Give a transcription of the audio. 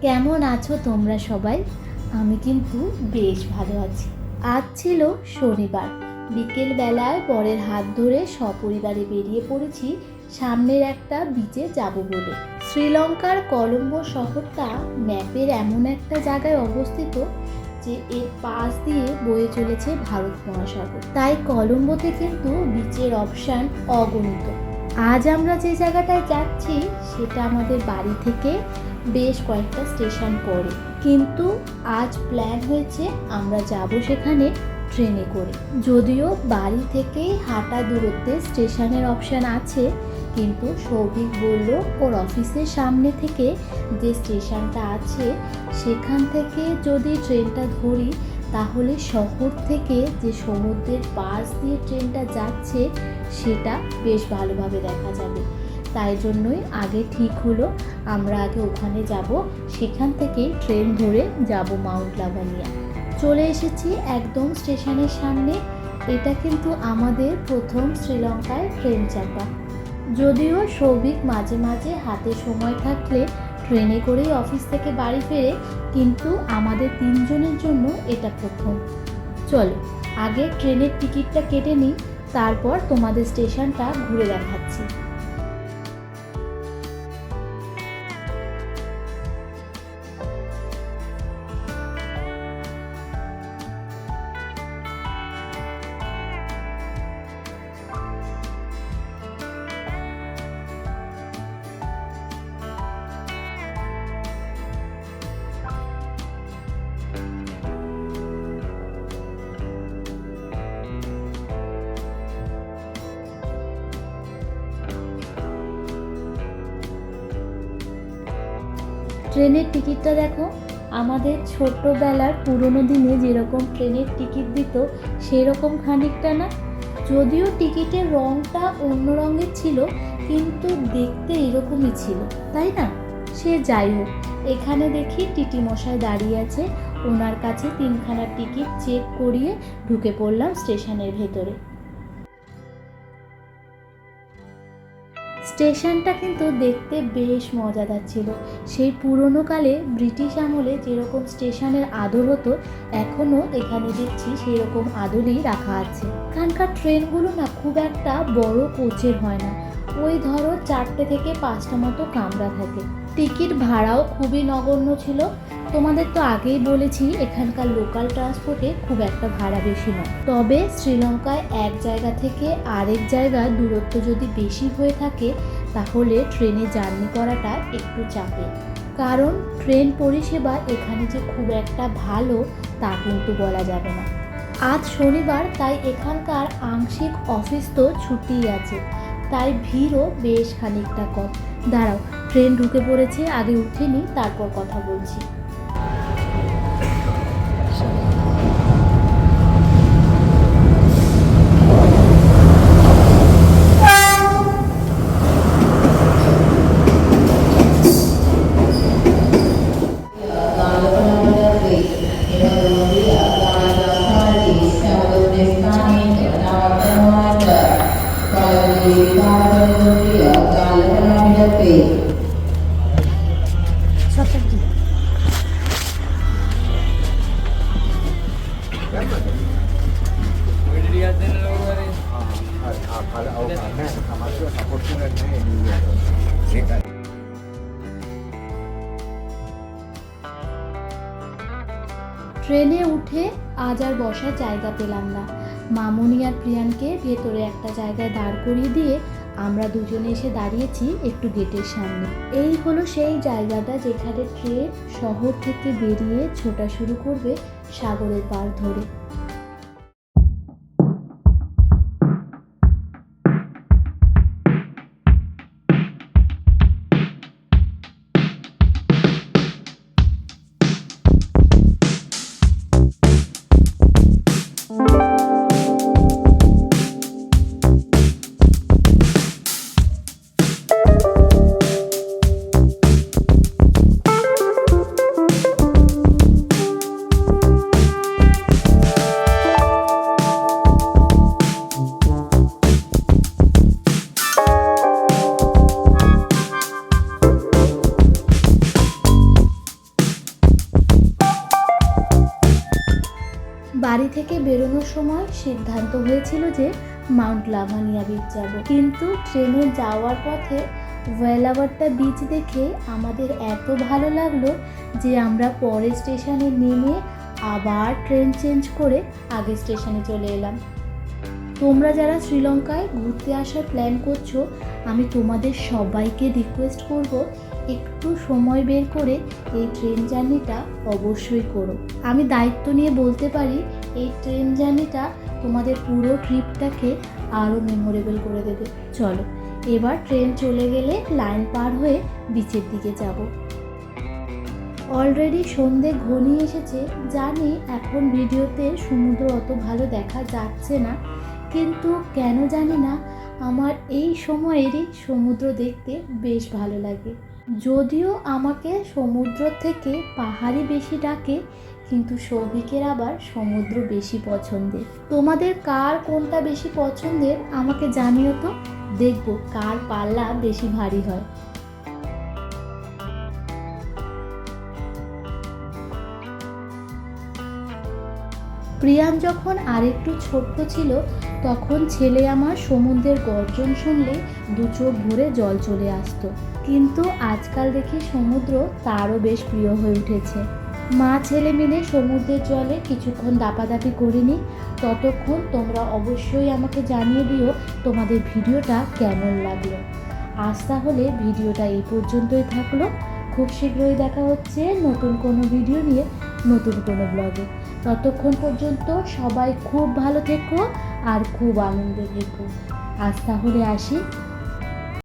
কেমন আছো তোমরা সবাই? আমি কিন্তু বেশ ভালো আছি। আজ ছিল শনিবার। বিকেল বেলায় বরের হাত ধরে সপরিবারে বেরিয়ে পড়েছি সামনের একটা বিচে যাব বলে। শ্রীলঙ্কার কলম্বো শহরটা ম্যাপের এমন একটা জায়গায় অবস্থিত যে এর পাশ দিয়ে বয়ে চলেছে ভারত মহাসাগর। তাই কলম্বোতে কিন্তু বিচের অপশান অগণিত। আজ আমরা যে জায়গাটায় যাচ্ছি, সেটা আমাদের বাড়ি থেকে বেশ কয়েকটা স্টেশন পরে কিন্তু আজ প্ল্যান হয়েছে আমরা যাব সেখানে ট্রেনে করে। যদিও বাড়ি থেকেই হাঁটা দূরত্বে স্টেশনের অপশান আছে, কিন্তু সৌভিক বলল, ওর অফিসের সামনে থেকে যে স্টেশনটা আছে, সেখান থেকে যদি ট্রেনটা ধরি, তাহলে শহর থেকে যে সমুদ্রের পাশ দিয়ে ট্রেনটা যাচ্ছে, সেটা বেশ ভালোভাবে দেখা যাবে। তাই জন্যই আগে ঠিক হলো, আমরা আগে ওখানে যাব। সেখান থেকে ট্রেন ধরে যাব মাউন্ট লাভানিয়া। চলে এসেছি একদম স্টেশনের সামনে। এটা কিন্তু আমাদের প্রথম শ্রীলঙ্কায় ট্রেন চাপা। যদিও সৌভিক মাঝে মাঝে হাতে সময় থাকলে ট্রেনে করেই অফিস থেকে বাড়ি ফেরে, কিন্তু আমাদের তিনজনের জন্য এটা প্রথম। চলো, আগে ট্রেনের টিকিটটা কেটে নিই, তারপর তোমাদের স্টেশনটা ঘুরে দেখাচ্ছি। ট্রেনের টিকিটটা দেখো, আমাদের ছোট্টবেলার পুরোনো দিনে যেরকম ট্রেনের টিকিট দিত, সেরকম খানিকটা না। যদিও টিকিটের রঙটা অন্য রঙের ছিল, কিন্তু দেখতে এরকমই ছিল, তাই না? সে যাই হোক, এখানে দেখি টিটি মশাই দাঁড়িয়ে আছে, ওনার কাছে তিনখানা টিকিট চেক করিয়ে ঢুকে পড়লাম স্টেশনের ভেতরে। স্টেশনটা কিন্তু দেখতে বেশ মজাদার ছিল। সেই পুরনো কালে ব্রিটিশ আমলে যেরকম স্টেশনের আদর হতো এখনও এখানে দেখছি সেই রকম আদরই রাখা আছে। এখানকার ট্রেনগুলো না খুব একটা বড় কোচের হয় না। ওই ধরো চারটে থেকে পাঁচটা মতো কামরা থাকে। টিকিট ভাড়াও খুবই নগণ্য ছিল। তোমাদের তো আগেই বলেছি, এখানকার লোকাল ট্রান্সপোর্টে খুব একটা ভাড়া বেশি নয়। তবে শ্রীলঙ্কায় এক জায়গা থেকে আরেক জায়গার দূরত্ব যদি বেশি হয়ে থাকে, তাহলে ট্রেনে জার্নি করাটা একটু চাপে। কারণ ট্রেন পরিষেবা এখানে যে খুব একটা ভালো, তা কিন্তু বলা যাবে না। আজ শনিবার, তাই এখানকার আংশিক অফিস তো ছুটিই আছে। তাই ভিড়ও বেশ খানিকটা কম। দাঁড়াও, ট্রেন ঢুকে পড়েছে, আগে উঠেনি তারপর কথা বলছি। น ট্রেনে উঠে আজ আর বসার জায়গা পেলাম না। মামুনি আর প্রিয়ানকে ভেতরে একটা জায়গায় দাঁড় করিয়ে দিয়ে আমরা দুজনে এসে দাঁড়িয়েছি একটু গেটের সামনে। এই হলো সেই জায়গাটা যেখানে ট্রেন শহর থেকে বেরিয়ে ছোটা শুরু করবে সাগরের পার ধরে। বাড়ি থেকে বেরোনোর সময় সিদ্ধান্ত হয়েছিল যে মাউন্ট লাভানিয়া বিচ যাব। কিন্তু ট্রেনে যাওয়ার পথে ওয়েলাভারটা বিচ দেখে আমাদের এত ভালো লাগল যে আমরা পরের স্টেশনে নেমে আবার ট্রেন চেঞ্জ করে আগের স্টেশনে চলে এলাম। তোমরা যারা শ্রীলঙ্কায় ঘুরতে আসার প্ল্যান করছ, আমি তোমাদের সবাইকে রিকোয়েস্ট করব একটু সময় বের করে এই ট্রেন জার্নিটা অবশ্যই করো। আমি দায়িত্ব নিয়ে বলতে পারি এই ট্রেন জার্নিটা তোমাদের পুরো ট্রিপটাকে আরও মেমোরেবল করে দেবে। চলো, এবার ট্রেন চলে গেলে লাইন পার হয়ে বিচের দিকে যাব। অলরেডি সন্ধে ঘনিয়ে এসেছে, জানি এখন ভিডিওতে সমুদ্র অত ভালো দেখা যাচ্ছে না, কিন্তু কেন জানি না, আমার এই সময়েরই সমুদ্র দেখতে বেশ ভালো লাগে। যদিও আমাকে সমুদ্র থেকে পাহাড়ি বেশি ডাকে কিন্তু সৌভিকের আবার সমুদ্র বেশি পছন্দের। তোমাদের কার কোনটা বেশি পছন্দের আমাকে জানিও তো। দেখব কার পাল্লা বেশি ভারী হয়। প্রিয়ান যখন আরেকটু ছোট্ট ছিল, তখন ছেলে আমার সমুদ্রের গর্জন শুনলে দু চোখ ভরে জল চলে আসতো। কিন্তু আজকাল দেখি সমুদ্র তারও বেশ প্রিয় হয়ে উঠেছে। মা ছেলে মিলে সমুদ্রের জলে কিছুক্ষণ দাপাদাপি করিনি ততক্ষণ তোমরা অবশ্যই আমাকে জানিয়ে দিও তোমাদের ভিডিওটা কেমন লাগল। আজ তাহলে ভিডিওটা এই পর্যন্তই থাকল। খুব শীঘ্রই দেখা হচ্ছে নতুন কোনো ভিডিও নিয়ে, নতুন কোনো ব্লগে। ততক্ষণ পর্যন্ত সবাই খুব ভালো থেকো আর খুব আনন্দে থেকো। আজ তাহলে আসি।